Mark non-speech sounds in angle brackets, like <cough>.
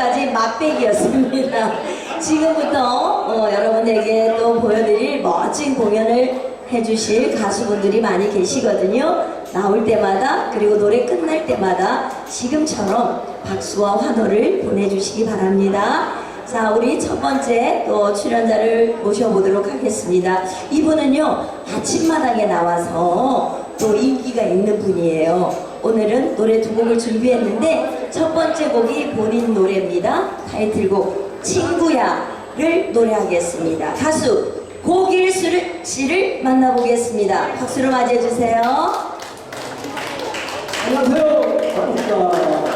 지금까지 맛배기였습니다. <laughs> 지금부터 어, 여러분에게 또 보여드릴 멋진 공연을 해주실 가수분들이 많이 계시거든요. 나올 때마다 그리고 노래 끝날 때마다 지금처럼 박수와 환호를 보내주시기 바랍니다. 자, 우리 첫 번째 또 출연자를 모셔보도록 하겠습니다. 이분은요, 아침마당에 나와서 또 인기가 있는 분이에요. 오늘은 노래 두 곡을 준비했는데 첫 번째 곡이 본인 노래입니다. 타이틀곡 친구야를 노래하겠습니다. 가수 고길수 씨를 만나보겠습니다. 박수로 맞이해 주세요. 안녕하세요. 반갑습니다.